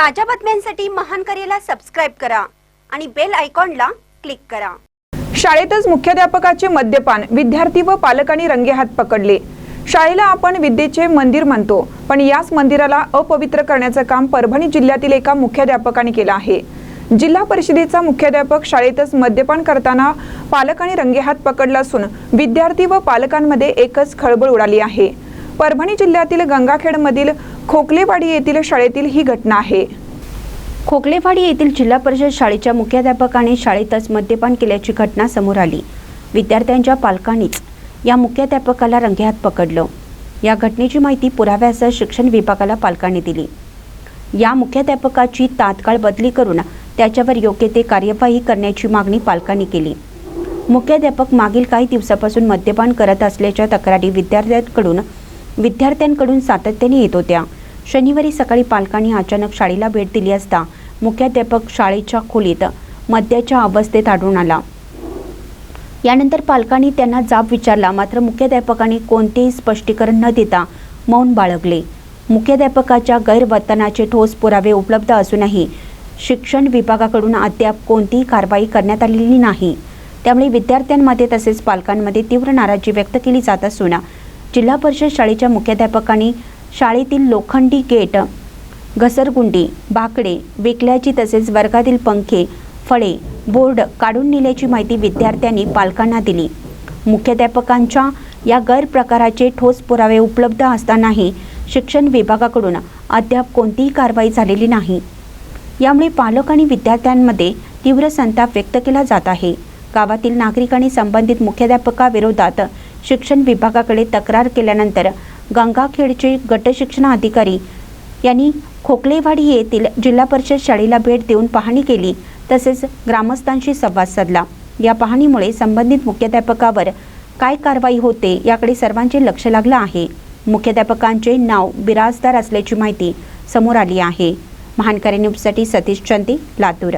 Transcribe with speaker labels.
Speaker 1: ताज्या बातम्यांसाठी महान करेला सबस्क्राईब करा आणि बेल आयकॉनला क्लिक करा.
Speaker 2: शाळेतच मुख्याध्यापकाचे मद्यपान विद्यार्थी व पालकांनी रंगेहात पकडले. शाळेला आपण विद्येचे मंदिर म्हणतो पण याच मंदिराला अपवित्र करण्याचं काम परभणी जिल्ह्यातील एका मुख्याध्यापकाने केलं आहे. जिल्हा परिषदेचा मुख्याध्यापक शाळेतच मद्यपान करताना पालकांनी रंगेहात पकडला असून विद्यार्थी व पालकांमध्ये एकच खळबळ उडाली आहे. परभणी जिल्ह्यातील गंगाखेडमधील खोकलेवाडी येथील शाळेतील ही घटना आहे.
Speaker 3: खोकलेवाडी येथील जिल्हा परिषद शाळेच्या मुख्याध्यापकाने शाळेतच मद्यपान केल्याची घटना समोर आली. विद्यार्थ्यांच्या पालकांनीच या मुख्याध्यापकाला रंगेहात पकडलं. या घटनेची माहिती पुराव्यासह शिक्षण विभागाला पालकांनी दिली. या मुख्याध्यापकाची तात्काळ बदली करून त्याच्यावर योग्य ते कार्यवाही करण्याची मागणी पालकांनी केली. मुख्याध्यापक मागील काही दिवसापासून मद्यपान करत असल्याच्या तक्रारी विद्यार्थ्यांकडून विद्यार्थ्यांकडून सातत्याने येत होत्या. शनिवारी सकाळी पालकांनी अचानक शाळेला भेट दिली असता मुख्याध्यापक शाळेच्या खोलीत मद्याच्या अवस्थेत आढळून आला. यानंतर पालकांनी त्यांना जाब विचारला मात्र मुख्याध्यापकांनी कोणतेही स्पष्टीकरण न देता मौन बाळगले. मुख्याध्यापकाच्या गैरवर्तनाचे ठोस पुरावे उपलब्ध असूनही शिक्षण विभागाकडून अद्याप कोणतीही कारवाई करण्यात आलेली नाही. त्यामुळे विद्यार्थ्यांमध्ये तसेच पालकांमध्ये तीव्र नाराजी व्यक्त केली जात असून जिल्हा परिषद शाळेच्या मुख्याध्यापकांनी शाळेतील लोखंडी गेट घसरगुंडी बाकडे विकल्याची तसेच वर्गातील पंखे फळे बोर्ड काढून नेल्याची माहिती विद्यार्थ्यांनी पालकांना दिली. मुख्याध्यापकांच्या या गैरप्रकाराचे ठोस पुरावे उपलब्ध असतानाही शिक्षण विभागाकडून अद्याप कोणतीही कारवाई झालेली नाही. यामुळे पालक आणि विद्यार्थ्यांमध्ये तीव्र संताप व्यक्त केला जात आहे. गावातील नागरिकांनी संबंधित मुख्याध्यापकाविरोधात शिक्षण विभागाकडे तक्रार केल्यानंतर गंगाखेडचे गटशिक्षण अधिकारी यांनी खोकलेवाडी येथील जिल्हा परिषद शाळेला भेट देऊन पाहणी केली तसेच ग्रामस्थांशी संवाद साधला. या पाहणीमुळे संबंधित मुख्याध्यापकावर काय कारवाई होते याकडे सर्वांचे लक्ष लागलं आहे. मुख्याध्यापकांचे नाव बिराजदार असल्याची माहिती समोर आली आहे. महानकारी न्यूजसाठी सतीश चंदी लातूर.